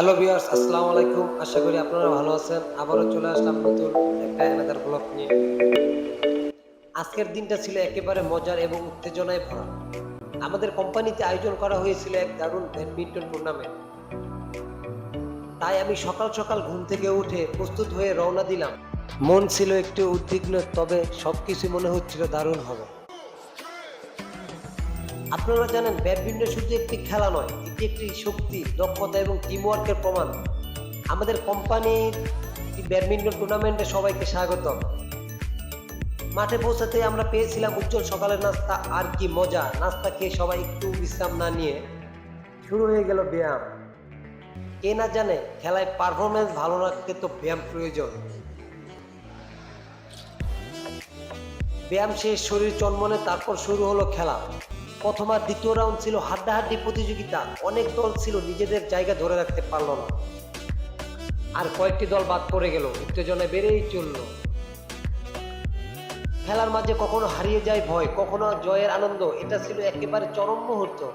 Hello viewers আসসালামু আলাইকুম। আশা করি আপনারা ভালো আছেন। আবারও চলে আসলাম নতুন একটা এনাদার ব্লগ নিয়ে। আজকের দিনটা ছিল একেবারে মজার এবং উত্তেজনায় ভরা। আমাদের কোম্পানিতে আয়োজন করা হয়েছিল এক দারুণ ব্যাডমিন্টন টুর্নামেন্ট তাই আমি সকাল সকাল ঘুম থেকে উঠে প্রস্তুত হয়ে রওনা দিলাম। মন ছিল একটু উদ্বিগ্ন, তবে সবকিছু মনে হচ্ছিল দারুণ হবে। আপনারা জানেন ব্যাডমিন্টন শুধু একটি খেলা নয়, এটি একটি শক্তি, দক্ষতা এবং টিমওয়ার্কের প্রমাণ। আমাদের কোম্পানির ব্যাডমিন্টন টুর্নামেন্টে সবাইকে স্বাগত মাঠে পৌঁছাতে আমরা পেয়েছিলাম উজ্জ্বল সকালের নাস্তা, আর কি মজা। নাস্তা খেয়ে সবাই একটু বিশ্রাম না নিয়ে শুরু হয়ে গেল ব্যায়াম। কে না জানে, খেলায় পারফরমেন্স ভালো রাখতে তো ব্যায়াম প্রয়োজন। ব্যায়াম শেষ, শরীর চন্মনে, তারপর শুরু হলো খেলা। প্রথম আর দ্বিতীয় রাউন্ড ছিল হাড্ডাহাড্ডি প্রতিযোগিতা। অনেক দল ছিল, নিজেদের জায়গা ধরে রাখতে পারল না। আর কয়েকটি দল বাদ পড়ে গেল উত্তেজনায় বেড়েই চলল। খেলার মাঝে কখনো হারিয়ে যায় ভয়, কখনো জয়ের আনন্দ, এটা ছিল একেবারে চরম মুহূর্ত।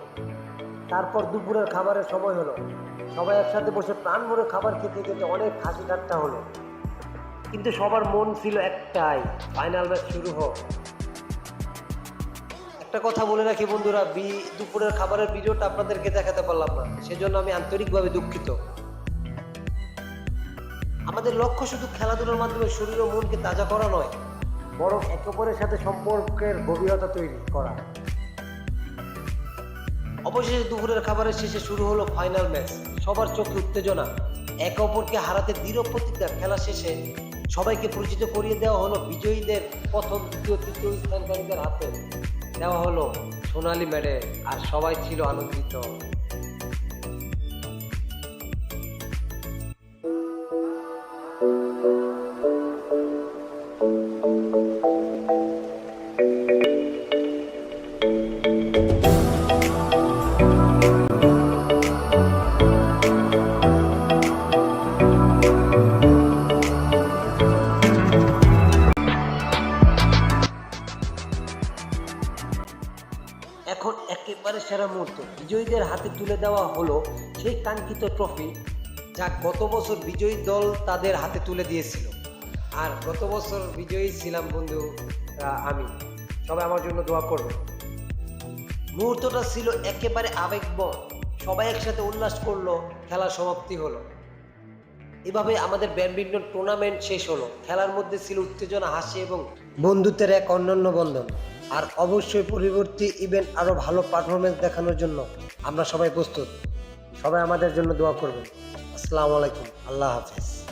তারপর দুপুরের খাবারের সময় হলো। সবাই একসাথে বসে প্রাণ ভরে খাবার খেতে খেতে অনেক হাসি ঠাট্টা হলো। কিন্তু সবার মন ছিল একটাই ফাইনাল ম্যাচ শুরু হোক। একটা কথা বলে রাখি বন্ধুরা, বি, দুপুরের খাবারের ভিডিওটা আপনাদেরকে দেখাতে পারলাম না। সেজন্য আমি আন্তরিকভাবে দুঃখিত। আমাদের লক্ষ্য শুধু খেলাধুলার মাধ্যমে শরীর ও মনকে তাজা করা নয়, বরং একে অপরের সাথে সম্পর্কের গভীরতা তৈরি করা। অবশেষে দুপুরের খাবারের শেষে শুরু হলো ফাইনাল ম্যাচ। সবার চোখে উত্তেজনা। একে অপরকে হারাতে দৃঢ় প্রতিজ্ঞা। খেলা শেষে সবাইকে পরিচিত করিয়ে দেওয়া হলো বিজয়ীদের প্রথম, দ্বিতীয়, তৃতীয় স্থানকারীদের হাতে। দেওয়া হলো সোনালি মেডেল আর সবাই ছিল আনন্দিত। এখন একেবারে সেরা মুহূর্ত। বিজয়ীদের হাতে তুলে দেওয়া হলো সেই কাঙ্ক্ষিত ট্রফি যা গত বছর বিজয়ী দল তাদের হাতে তুলে দিয়েছিল। আর গত বছর বিজয়ী ছিলাম বন্ধু আমি। সবাই আমার জন্য দোয়া করবে। মুহূর্তটা ছিল একেবারে আবেগবন সবাই একসাথে উল্লাস করল, খেলা সমাপ্তি হলো। এভাবে আমাদের ব্যাডমিন্টন টুর্নামেন্ট শেষ হলো। খেলার মধ্যে ছিল উত্তেজনা, হাসি এবং বন্ধুত্বের এক অন্যান্য বন্ধন। আর অবশ্যই পরবর্তী ইভেন্ট আরও ভালো পারফরমেন্স দেখানোর জন্য আমরা সবাই প্রস্তুত। সবাই আমাদের জন্য দোয়া করবেন। আসসালামু আলাইকুম। আল্লাহ হাফেজ।